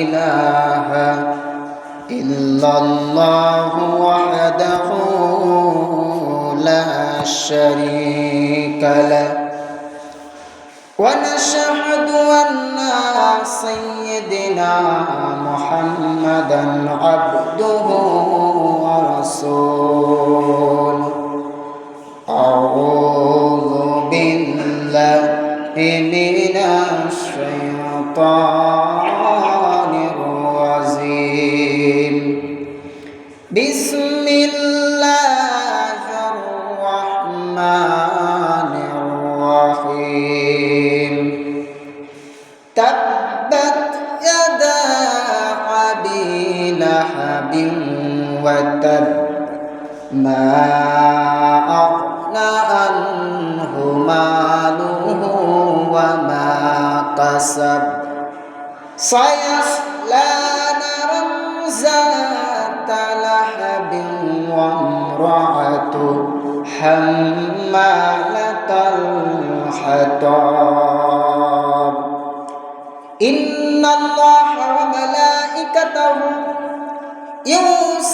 إله إلا الله وحده لا شريك له. ونشهد أن سيدنا محمدا عبده ورسوله. أعوذ بالله من الشيطان ما أغنى عنه ماله وما كسب سيصلى نارا ذات لهب وامرأته حمالة الحطب إن الله وملائكته النبي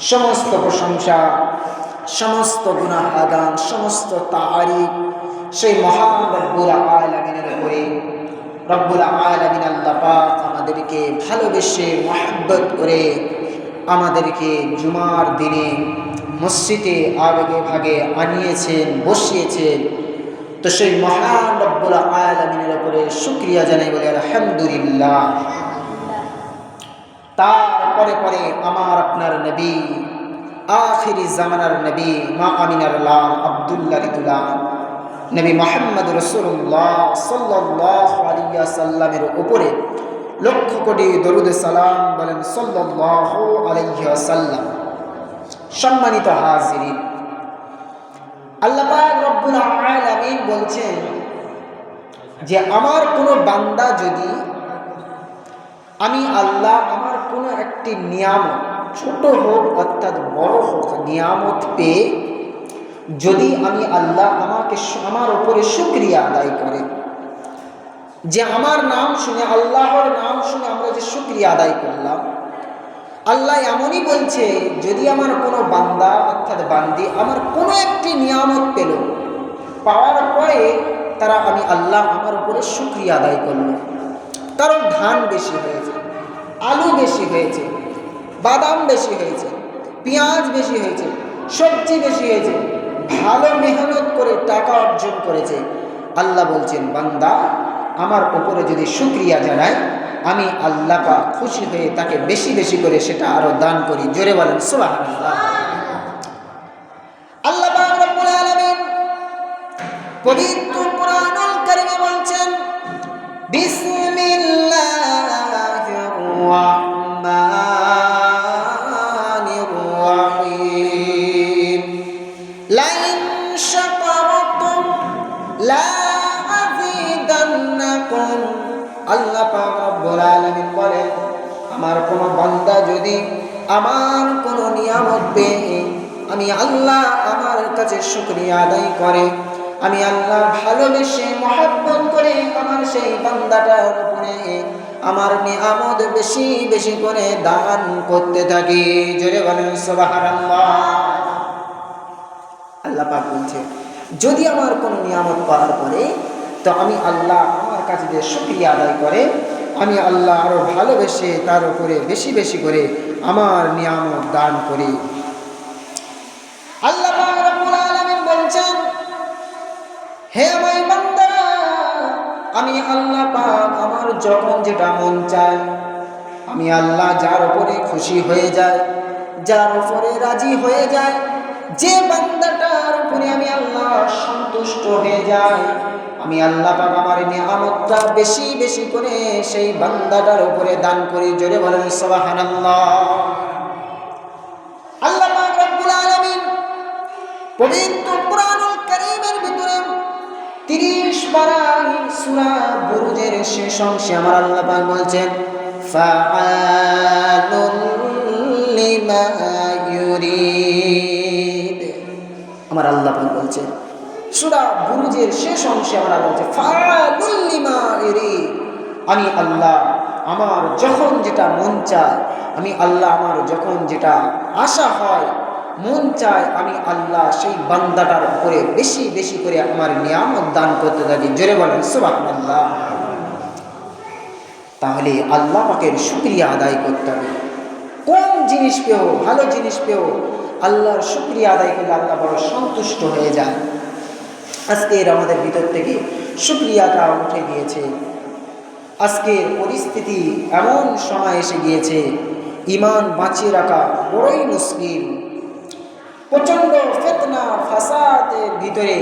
সমস্ত প্রশংসা, সমস্ত গুনাহ আদান সমস্ত তারিফ সেই মহান রব্বুল আলামিনের উপরে। রব্বুল আলামিন আল্লাহ পাক আমাদেরকে ভালোবেসে মহাব্বত করে আমাদেরকে জুমার দিনে মসজিদে আবেগে ভাগে আনিয়েছেন, বসিয়েছেন। তো সেই মহান রব্বুল আলামিনের উপরে শুক্রিয়া জানাই বলে আলহামদুলিল্লাহ। তারপরে পরে পরে আমার আপনার নবী, আখিরি জামানার নবী, মা আমিনার লাল আবদুল্লাহ রিদুল্লাহ নবী মোহাম্মদ রসুল্লাহ সাল্লাহ সাল্লামের উপরে লক্ষ কোটি দরুদ সালাম বলেন সাল্লাহ আলাইয়া সাল্লাম সম্মানিত হাজিরিন, আল্লাহ বলছেন যে, আমার কোনো বান্দা যদি আমি আল্লাহ আমার কোনো একটি নিয়ামত, ছোট হোক অর্থাৎ বড় হোক, নিয়ামত পেয়ে যদি আমি আল্লাহ আমাকে আমার ওপরে শুক্রিয়া আদায় করে। যে আমার নাম শুনে, আল্লাহর নাম শুনে আমরা যে শুক্রিয়া আদায় করলাম, আল্লাহ এমনই বলছে, যদি আমার কোনো বান্দা অর্থাৎ বান্দি আমার কোনো একটি নিয়ামত পেল, পাওয়ার পরে তারা আমি আল্লাহ আমার উপরে শুক্রিয়া আদায় করল। কারণ ধান বেশি হয়েছে, আলু বেশি হয়েছে, বাদাম বেশি হয়েছে, পেঁয়াজ বেশি হয়েছে, সবজি বেশি হয়েছে, ভালো মেহনত করে টাকা অর্জন করেছে। আল্লাহ বলছেন, বান্দা, আমার উপরে যদি শুক্রিয়া জানায়, আমি আল্লাহ পা খুশি হয়ে তাকে বেশি বেশি করে সেটা আরও দান করি। জোরে বলেন সুবাহ আল্লাহ পবিত্র আমার কোনো বান্দা যদি আমার কোনো নিয়ামত পেয়ে আমি আল্লাহ আমার কাছে শুক্রিয়া আদায় করে, আমি আল্লাহ ভালোবেসে মহাব্বত করে আমার সেই বান্দাটার উপরে আমার নিয়ামত বেশি বেশি করে দান করতে থাকি। জোরে বলেন, সুবহানাল্লাহ। আল্লাহ পাক বলছে, যদি আমার কোনো নিয়ামত পাওয়ার পরে তো আমি আল্লাহ আমার কাছে যে শুক্রিয়া আদায় করে আমি আল্লাহ আরও ভালোবেসে তার উপরে বেশি বেশি করে আমার নিয়ামত দান করি। আল্লাহ বলছেন, হে আমার আমি আল্লাহ আমার যখন যেটা মন চায়, আমি আল্লাহ যার উপরে খুশি হয়ে যায়, যার উপরে রাজি হয়ে যায়, যে বান্দাটার উপরে আমি আল্লাহ সন্তুষ্ট হয়ে যাই, আমি আল্লাহ পাক আমার নিয়ামতটা বেশি বেশি করে সেই বান্দাটার উপরে দান করি, জোরে বলেন সুবহানাল্লাহ। আল্লাহ পাক রব্বুল আলামিন পবিত্র কোরআনুল কারীমের ভিতরে 30 পারায় সূরা বুরুজের শেষ অংশে আমার আল্লাহ পাক বলছেন ফাআলুন লিমা আমার আল্লাহ পাক বলছেন। সূরা বুরুজের শেষ অংশে আমার আল্লাহ বলছে আমি আল্লাহ, আমার যখন যেটা মন চায়, আমি আল্লাহ, আমার যখন যেটা আশা হয়, মন চায়, আমি আল্লাহ সেই বান্দাটার উপরে বেশি বেশি করে আমার নিয়ামত দান করতে থাকি। জোরে বলেন সুবাহ আল্লাহ তাহলে আল্লাহ পাকের শুক্রিয়া আদায় করতে হবে। কোন জিনিস পেও ভালো জিনিস পেও আল্লাহর শুক্রিয়া আদায় করলে আল্লাহ বড় সন্তুষ্ট হয়ে যায় আজকের আমাদের ভিতর থেকে শুক্রিয়াটা উঠে গিয়েছে। আজকের পরিস্থিতি এমন সময় এসে গিয়েছে ইমান বাঁচিয়ে রাখা বড়ই মুশকিল। প্রচণ্ড ফেতনা, ফাসাদের ভিতরে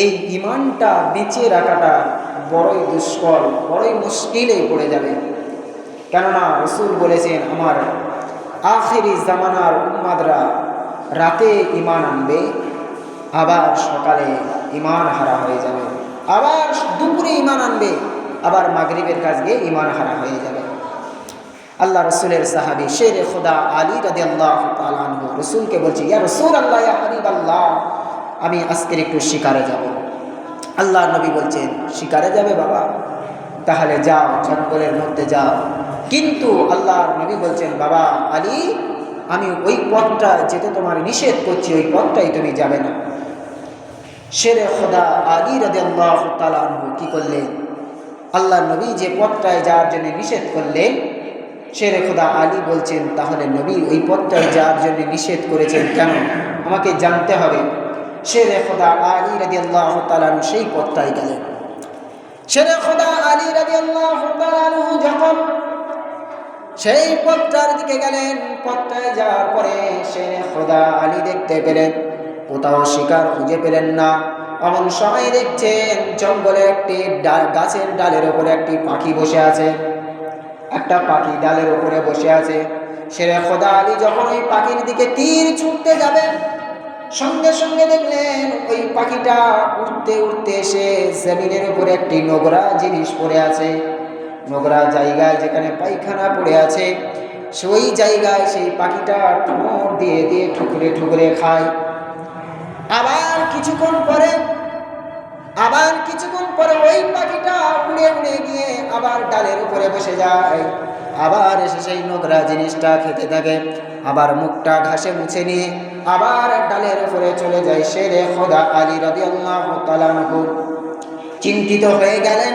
এই ইমানটা বেঁচে রাখাটা বড়ই দুষ্কর, বড়ই মুশকিলে পড়ে যাবে। কেননা রসুল বলেছেন, আমার আখেরি জামানার উম্মাদরা রাতে ইমান আনবে, আবার সকালে ইমান হারা হয়ে যাবে। আবার দুপুরে ইমান আনবে, আবার মাগরিবের কাজ গিয়ে ইমান হারা হয়ে যাবে। আল্লাহ রসুলের সাহাবি শের খোদা আলী রাদি আল্লাহ তালু রসুলকে বলছি, ইয়া রসুল আল্লাহ হাবিব আল্লাহ আমি আজকের একটু শিকারে যাব। আল্লাহ নবী বলছেন, শিকারে যাবে বাবা? তাহলে যাও, জঙ্গলের মধ্যে যাও। কিন্তু আল্লাহ নবী বলছেন, বাবা, আলী আমি ওই পথটা যেতে তোমার নিষেধ করছি, ওই পথটাই তুমি যাবে না। শেরে খোদা আলী রাদি আল্লাহ তালু কী করলেন আল্লাহ নবী যে পথটায় যাওয়ার জন্য নিষেধ করলেন শেরে খোদা আলী বলছেন, তাহলে নবী ওই পথটায় যাওয়ার জন্য নিষেধ করেছেন কেন? আমাকে জানতে হবে। শেরে খোদা আলী রাজি আল্লাহ তালানু সেই পথটায় গেলেন। শেরে খোদা আলী রাজি আল্লাহ তালানু যখন সেই পথটার দিকে গেলেন। পথটায় যাওয়ার পরে সে খোদা আলী দেখতে পেলেন। কোথাও শিকার খুঁজে পেলেন না। এমন সময় দেখছেন জঙ্গলে একটি গাছের ডালের ওপরে একটি পাখি বসে আছে। একটা পাখি ডালের ওপরে বসে আছে। সেরে খোদা আলী যখন ওই পাখির দিকে তীর ছুটতে যাবেন সঙ্গে সঙ্গে দেখলেন ওই পাখিটা উঠতে উঠতে এসে জমিনের উপরে একটি নোংরা জিনিস পড়ে আছে। নোংরা জায়গায় যেখানে পায়খানা পড়ে আছে, সেই জায়গায় সেই পাখিটা ঠোঁট দিয়ে দিয়ে ঠুকরে ঠুকরে খায়। আবার কিছুক্ষণ পরে, আবার কিছুক্ষণ পরে ওই পাখিটা উড়ে উড়ে গিয়ে আবার ডালের উপরে বসে যায়। আবার এসে সেই নোংরা জিনিসটা খেতে থাকে, আবার মুখটা ঘাসে মুছে নিয়ে আবার ডালের উপরে চলে যায়। শেরে খোদা আলী রবি চিন্তিত হয়ে গেলেন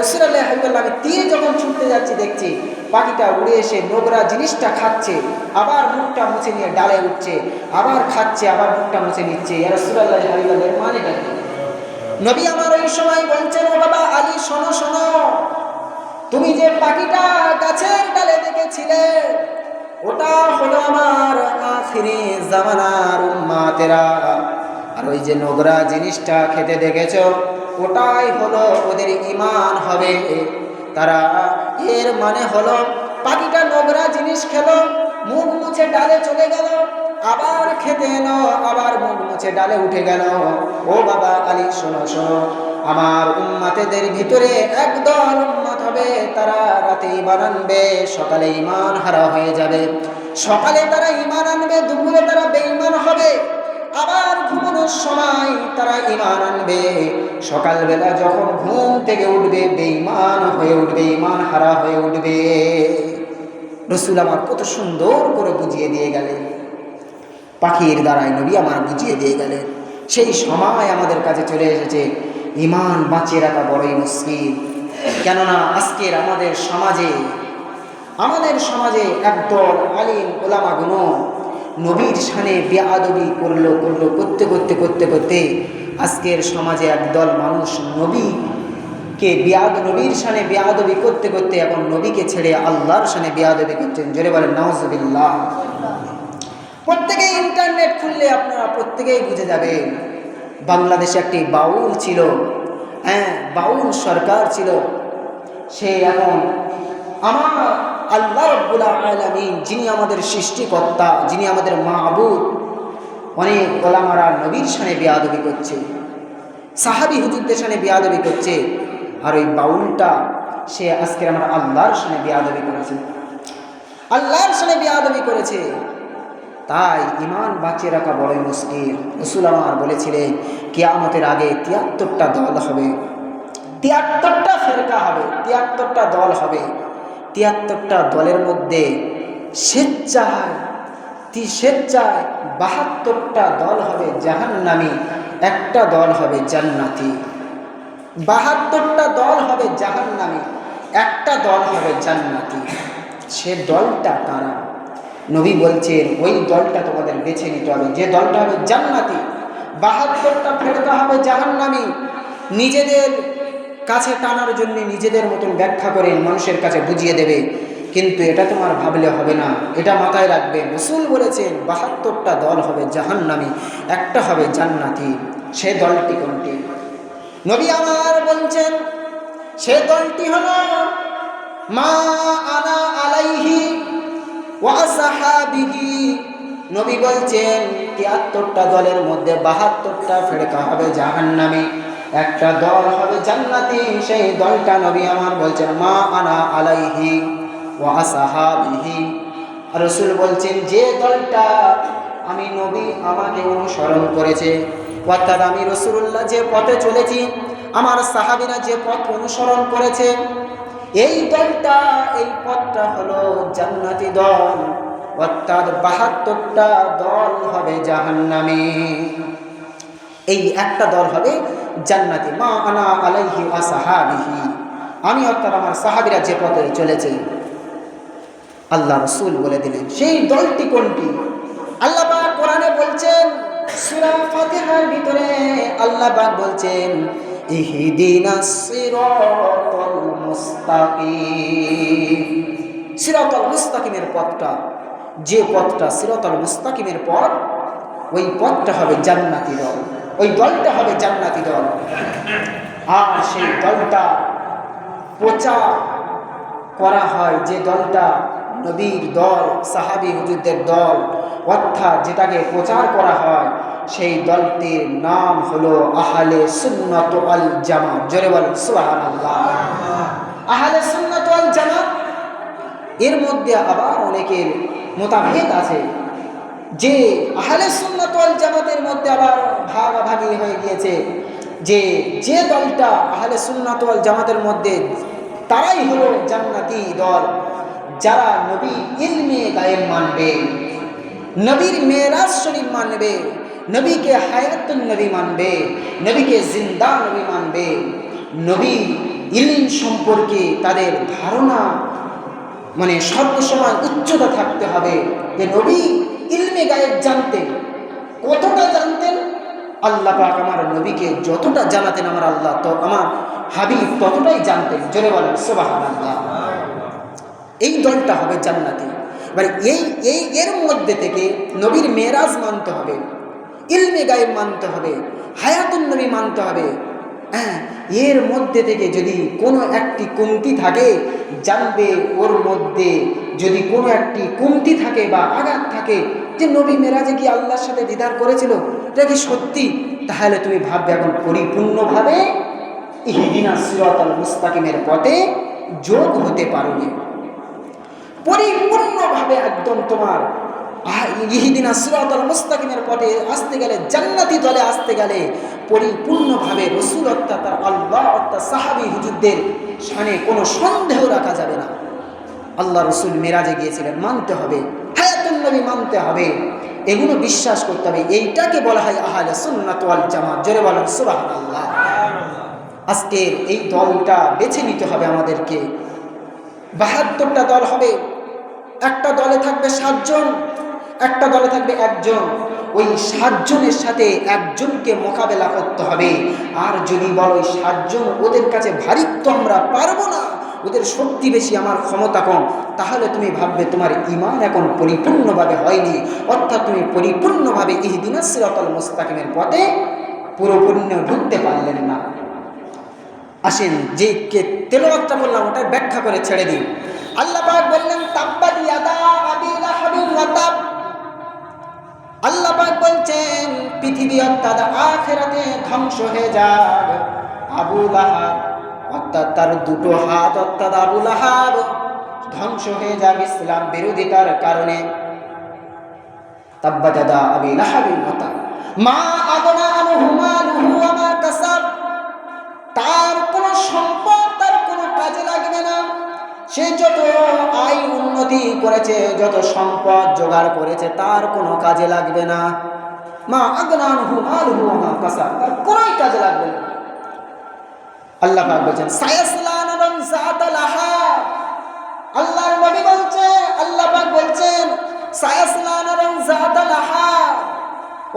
রসুরাল্লাহ হাবিবাল্লাহ আমি তীরে যখন ছুটতে যাচ্ছি, দেখছি পাখিটা উড়ে এসে নোংরা জিনিসটা খাচ্ছে, আবার মুখটা মুছে নিয়ে ডালে উঠছে, আবার খাচ্ছে, আবার মুখটা মুছে নিচ্ছে। রসুরাল্লাহ হাবিবাল্লাহ মানে নবী আমার ওই সময় বলছেন, ও বাবা, আলী, শোনো শোনো। তুমি যে পাখিটা গাছের ডালে দেখেছিলে, ওটা হলো আমার আখিরি জামানার উম্মাতেরা। আর ওই যে নোংরা জিনিসটা খেতে দেখেছ ওটাই হলো ওদের ইমান হবে। তারা এর মানে হলো পাখিটা নোংরা জিনিস খেলো, মুখ মুছে ডালে চলে গেল, আবার খেতে এলো, আবার মুখ মুছে ডালে উঠে গেল। ও বাবা আলী, শোনো শোনো, আমার উম্মাতেদের ভিতরে একদল উম্মত হবে, তারা রাতে ইমান আনবে, সকালে ইমান হারা হয়ে যাবে। সকালে তারা ইমান আনবে, দুপুরে তারা বেঈমান হবে। আবার ঘুমানোর সময় তারা ইমান আনবে। সকালবেলা যখন ঘুম থেকে উঠবে, বেঈমান হয়ে উঠবে ইমান হারা হয়ে উঠবে। রসুল আমার কত সুন্দর করে বুঝিয়ে দিয়ে গেলেন। পাখির দ্বারাই নবী আমার বুঝিয়ে দিয়ে গেলেন। সেই সময় আমাদের কাছে চলে এসেছে ইমান বাঁচিয়ে রাখা বড়ই মুশকিল। কেননা আজকের আমাদের সমাজে আমাদের সমাজে একদল আলিম ওলামাগুনো নবীর সানে বেআদবি করল করল, করতে করতে করতে করতে আজকের সমাজে একদল মানুষ নবীকে বেয়াদ নবীর সানে বেআদবি করতে করতে এখন নবীকে ছেড়ে আল্লাহর সানে বেআদবি করছেন। জোরে বলেন নওয়াজবিল্লাহ প্রত্যেকেই ইন্টারনেট খুললে আপনারা প্রত্যেকেই বুঝে যাবেন, বাংলাদেশে একটি বাউল ছিল হ্যাঁ বাউল সরকার ছিল, সে এখন আমার আল্লাহ আলমিন যিনি আমাদের সৃষ্টিকর্তা, যিনি আমাদের মা আবুদ অনেক গোলামারা নবীর সানে বেয়াদবি করছে, সাহাবি হুজুরদের সানে বেয়াদবি করছে, আর ওই বাউলটা, সে আজকের আমার আল্লাহর সানে বেয়াদবি করেছে। আল্লাহর সানে বেয়াদবি করেছে। তাই ইমান বাঁচিয়ে রাখা বড়ই মুশকিল। রসুল আমার বলেছিলেন, কিয়ামতের আগে তিয়াত্তরটা দল হবে, তিয়াত্তরটা ফেরকা হবে, তিয়াত্তরটা দল হবে। তিয়াত্তরটা দলের মধ্যে স্বেচ্ছায় স্বেচ্ছায় বাহাত্তরটা দল হবে জাহান্নামি, একটা দল হবে জান্নাতি। বাহাত্তরটা দল হবে জাহান্নামি, একটা দল হবে জান্নাতি। সে দলটা তারা নবী বলছেন, ওই দলটা তোমাদের বেছে নিতে হবে। যে দলটা হবে জান্নাতি, বাহাত্তরটা ফেরতা হবে জাহান্নামি। নিজেদের কাছে টানার জন্য নিজেদের মতন ব্যাখ্যা করে মানুষের কাছে বুঝিয়ে দেবে। কিন্তু এটা তোমার ভাবলে হবে না। এটা মাথায় রাখবে। রসুল বলেছেন, বাহাত্তরটা দল হবে জাহান্নামি, একটা হবে জান্নাতি। সে দলটি কোনটি? নবী আমার বলছেন, সে দলটি হল, মা আনা আলাইহি ওয়াসাহাবিহি নবী বলছেন, তিয়াত্তরটা দলের মধ্যে বাহাত্তরটা ফেরকা হবে জাহান্নামে। একটা দল হবে জান্নাতি, সেই দলটা নবী আমার বলছেন, মা আনা আলাইহি ওয়াসাহাবিহি রসুল বলছেন, যে দলটা আমি নবী আমাকে অনুসরণ করেছে, অর্থাৎ আমি রসুল্লাহ যে পথে চলেছি, আমার সাহাবিরা যে পথ অনুসরণ করেছে, এই দলটা, এই পথটা হলো জান্নাতি দল, অর্থাৎ বাহাত্তরটা দল হবে জাহান্নামে। এই একটা দল হবে জান্নাতি মা আনা আলাইহি আসাহাবিহি আমি অর্থাৎ আমার সাহাবিরা যে পথে চলেছে, আল্লাহ রসুল বলে দিলেন, সেই দলটি কোনটি? আল্লাহ পাক কোরআনে বলছেন, সূরা ফাতিহার ভিতরে আল্লাহ পাক বলছেন ইহদিনাস সিরাতাল মুস্তাকিম। সিরাতাল মুস্তাকিমের পথটা, যে পথটা সিরাতাল মুস্তাকিমের পথ, ওই পথটা হবে জান্নাতি দল। ওই দলটা হবে জান্নাতি দল। আর সেই দলটা প্রচার করা হয় যে দলটা নবীর দল, সাহাবি হুজুরদের দল, অর্থাৎ যেটাকে প্রচার করা হয়, সেই দলটির নাম হলো আহলে সুন্নত আল জামাত। জোরে বল আহলে সুন্নত আল জামাত, এর মধ্যে আবার অনেকের মোতাবেক আছে। যে আহলে সুন্নত আল জামাতের মধ্যে আবার ভাগাভাগি হয়ে গিয়েছে, যে যে দলটা আহলে সুন্নত আল জামাতের মধ্যে, তারাই হলো জান্নাতি দল যারা নবী ইলমে গায়েব মানবে, নবীর মেয়েরাজ শরীফ মানবে, নবীকে হায়াতুল নবী মানবে, নবীকে জিন্দা নবী মানবে। নবী ইলিম সম্পর্কে তাদের ধারণা মানে সর্বসময় উচ্চতা থাকতে হবে যে নবী ইলমে গায়েব জানতেন। কতটা জানতেন? আল্লাহ পাক আমার নবীকে যতটা জানাতেন আমার আল্লাহ, তো আমার হাবিব ততটাই জানতেন। জোরে বলেন সোবাহান আল্লাহ এই দলটা হবে জান্নাতি। এবার এই এই, এর মধ্যে থেকে নবীর মেরাজ মানতে হবে, ইলমে গায়েব মানতে হবে হায়াতুল নবী মানতে হবে। হ্যাঁ এর মধ্যে থেকে যদি কোনো একটি কমতি থাকে, জানবে ওর মধ্যে যদি কোনো একটি কমতি থাকে বা আঘাত থাকে যে নবী মেরাজে কি আল্লাহর সাথে দিদার করেছিল, এটা কি সত্যি? তাহলে তুমি ভাববে এখন পরিপূর্ণভাবে ইহিদিনা সিরত আল মুস্তাকিমের পথে যোগ হতে পারোনি। পরিপূর্ণভাবে একদম তোমার ইহিদিনা সিরাতাল মুস্তাকিমের পথে আসতে গেলে, জান্নাতি দলে আসতে গেলে পরিপূর্ণভাবে রসুল অর্থাৎ তার আল্লাহ অর্থাৎ সাহাবি হুজুরদের সানে কোনো সন্দেহ রাখা যাবে না। আল্লাহ রসুল মেরাজে গিয়েছিলেন, মানতে হবে। হায়াতুল নবী মানতে হবে। এগুলো বিশ্বাস করতে হবে। এইটাকে বলা হয় আহালে সুন্নাত ওয়াল জামাত। জোরে বলেন আল্লাহ আজকের এই দলটা বেছে নিতে হবে আমাদেরকে। বাহাত্তরটা দল হবে। একটা দলে থাকবে সাতজন, একটা দলে থাকবে একজন। ওই সাতজনের সাথে একজনকে মোকাবেলা করতে হবে। আর যদি বলো ওই সাতজন ওদের কাছে ভারিত্ব আমরা পারব না ওদের শক্তি বেশি, আমার ক্ষমতা কম। তাহলে তুমি ভাববে তোমার ইমান এখন পরিপূর্ণভাবে হয়নি। অর্থাৎ তুমি পরিপূর্ণভাবে ইহদিনা সিরাতাল মুস্তাকিমের পথে পুরোপূর্ণ ঢুকতে পারলেন না। আসেন, যে কে তেলাওয়াতটা বললাম ওটার ব্যাখ্যা করে ছেড়ে দিন আল্লাহ বললেন ওয়া আল্লাহ বলছেন, পৃথিবী অর্থাৎ আখেরাতে ধ্বংস হয়ে যাক আবু লাহাব অর্থাৎ তার দুটো হাত অর্থাৎ আবু লাহাব ধ্বংস হয়ে যাক ইসলাম বিরোধিতার কারণে। তাব্বাত ইয়াদা আবি লাহাবিন ওয়া তাব মা আগনা আনহু মালুহু ওয়া কাসাব। তার কোনো সম্পদ, তার কোনো কাজে লাগবে না। সে যত আয় উন্নতি করেছে, যত সম্পদ জোগাড় করেছে, তার কোনো কাজে লাগবে না। মা আগনান হু মাল হু মা কাসা তার কোনোই কাজে লাগবে না। আল্লাহ পাক বলছেন আল্লাহর নবী বলছে, আল্লাহ পাক বলছেন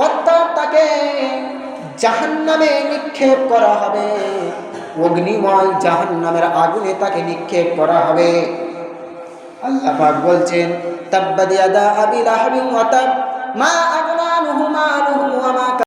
অর্থাৎ তাকে জাহান্নামে নিক্ষেপ করা হবে। অগ্নিময় জাহান্নামের আগুনে তাকে নিক্ষেপ করা হবে। আল্লাহ পাক বলছেন তাব্বাদ ইয়াদা আবি লাহাবিন ওয়া মা আগনা মা